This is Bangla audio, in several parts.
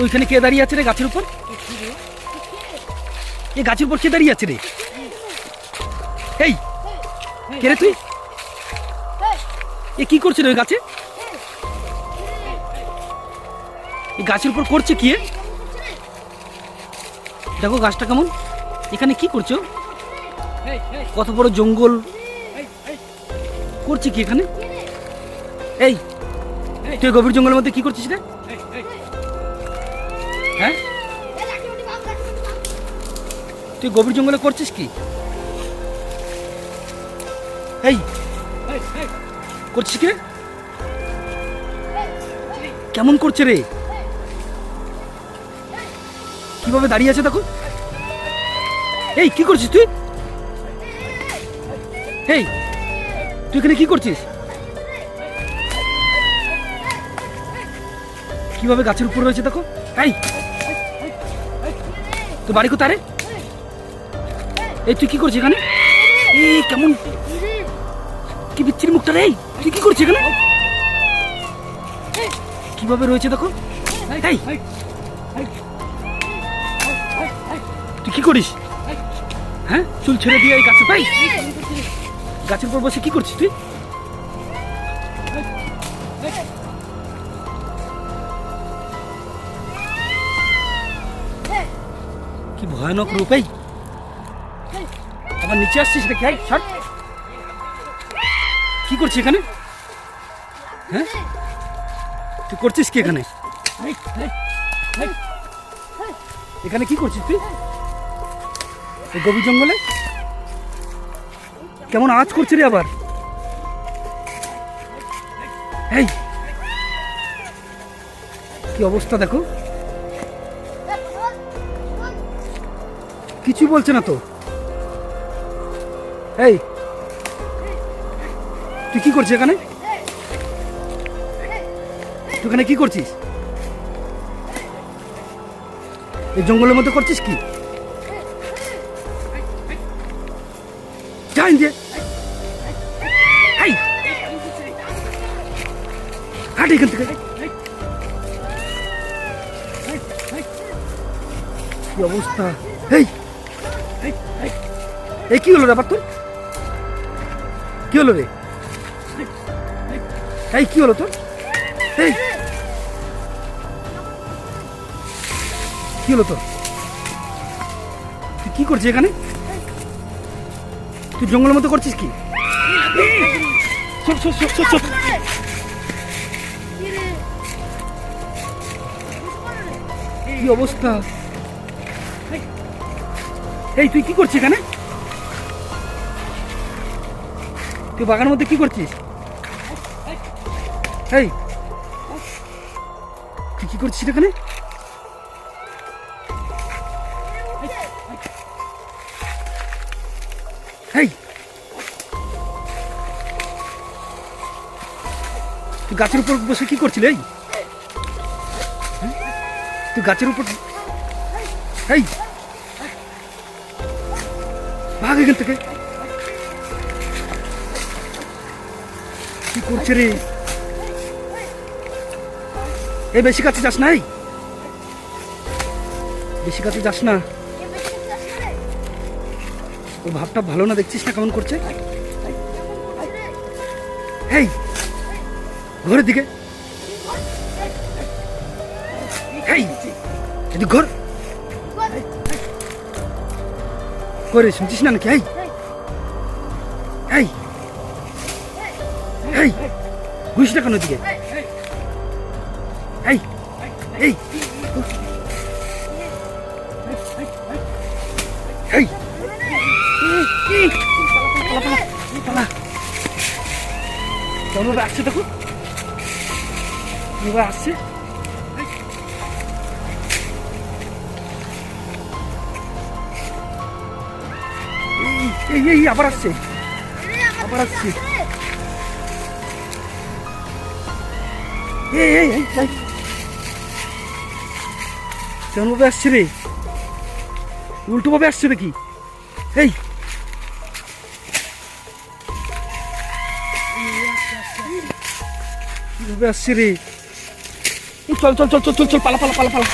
ওইখানে কে দাঁড়িয়ে আছে রে গাছের উপর? এই গাছের উপর কে দাঁড়িয়ে আছে রে? এই, কে রে তুই? এ কি করছে রে ওই গাছে? এই গাছের উপর করছে কি দেখো গাছটা কেমন। এখানে কি করছ কত বড় জঙ্গল। করছে কি এখানে? এই, তুই গভীর জঙ্গলের মধ্যে কি করছিস রে? হ্যাঁ? তুই গভীর জঙ্গলে করছিস কি? এই, করছিস কি? কেমন করছে রে? কীভাবে দাঁড়িয়ে আছে দেখো? এই, কি করছিস তুই? এই, তুই এখানে কি করছিস? কীভাবে গাছের উপর রয়েছে দেখো? এই তোর বাড়ি কোথায় রে? এই, তুই কি করছিস এখানে? এই, কেমন? কি বিচ্ছির মুখটা রে? তুই কি করছিস এখানে? কীভাবে রয়েছে দেখো? তুই কি করিস? হ্যাঁ? চুল ছেড়ে দিয়ে এই গাছে পাই গাছের উপর বসে কি করছিস তুই? ভয়ানক রূপ। এই আবার নিচে আসছিস রে ছাড়। কি করছিস এখানে? হ্যাঁ? তুই করছিস কি এখানে? এখানে কি করছিস তুই? এই গভীর জঙ্গলে? কেমন আজ করছে রে আবার? এই কি অবস্থা দেখো? কিছু বলছে না তো এই তুই কি করছিস এখানে তুই এখানে কি করছিস এই জঙ্গলের মধ্যে করছিস কি যাই দিয়ে এই এখান থেকে কি অবস্থা এই কি হলো ব্যাপার তোর কি হলো রে? এই কি হলো তোর? এই! কি হলো তোর? তুই কি করছিস এখানে? তুই জঙ্গলের মতো করছিস কি। কি অবস্থা? এই, তুই কি করছিস এখানে? তুই বাগানের মধ্যে কি করছিস? এই! তুই কি করছিস এখানে? তুই গাছের উপর বসে কি করছিলি, এই? তুই গাছের উপর, এই! ভাগ এখান থেকে। কি করছে রে? এই বেশি কাছে যাস না এই বেশি কাছে যাস না। ও ভাবটা ভালো না, দেখছিস না কেমন করছে? এই ঘরের দিকে। এদিক ঘর। করে শুনছিস না নাকি? এই এই ঘুষ না কেন দিকে এই এই। এই। আসছে দেখো। আসছে। এই এই, আবার আসছে। আবার আসছে। এই এই এই এই। কেমন ভাবে আসছে রে। উল্টো ভাবে আসছে নাকি? এই। কীভাবে আসছে রে? চল চল চল চল চল চল, পালা পালা পালা পালা।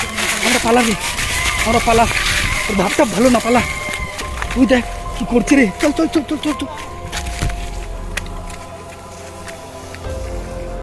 আমরা পালা রে আমরা পালা। ভাবটা ভালো না, পালা। তুই দেখ কি করছে রে। চল চল চল চল চল চল।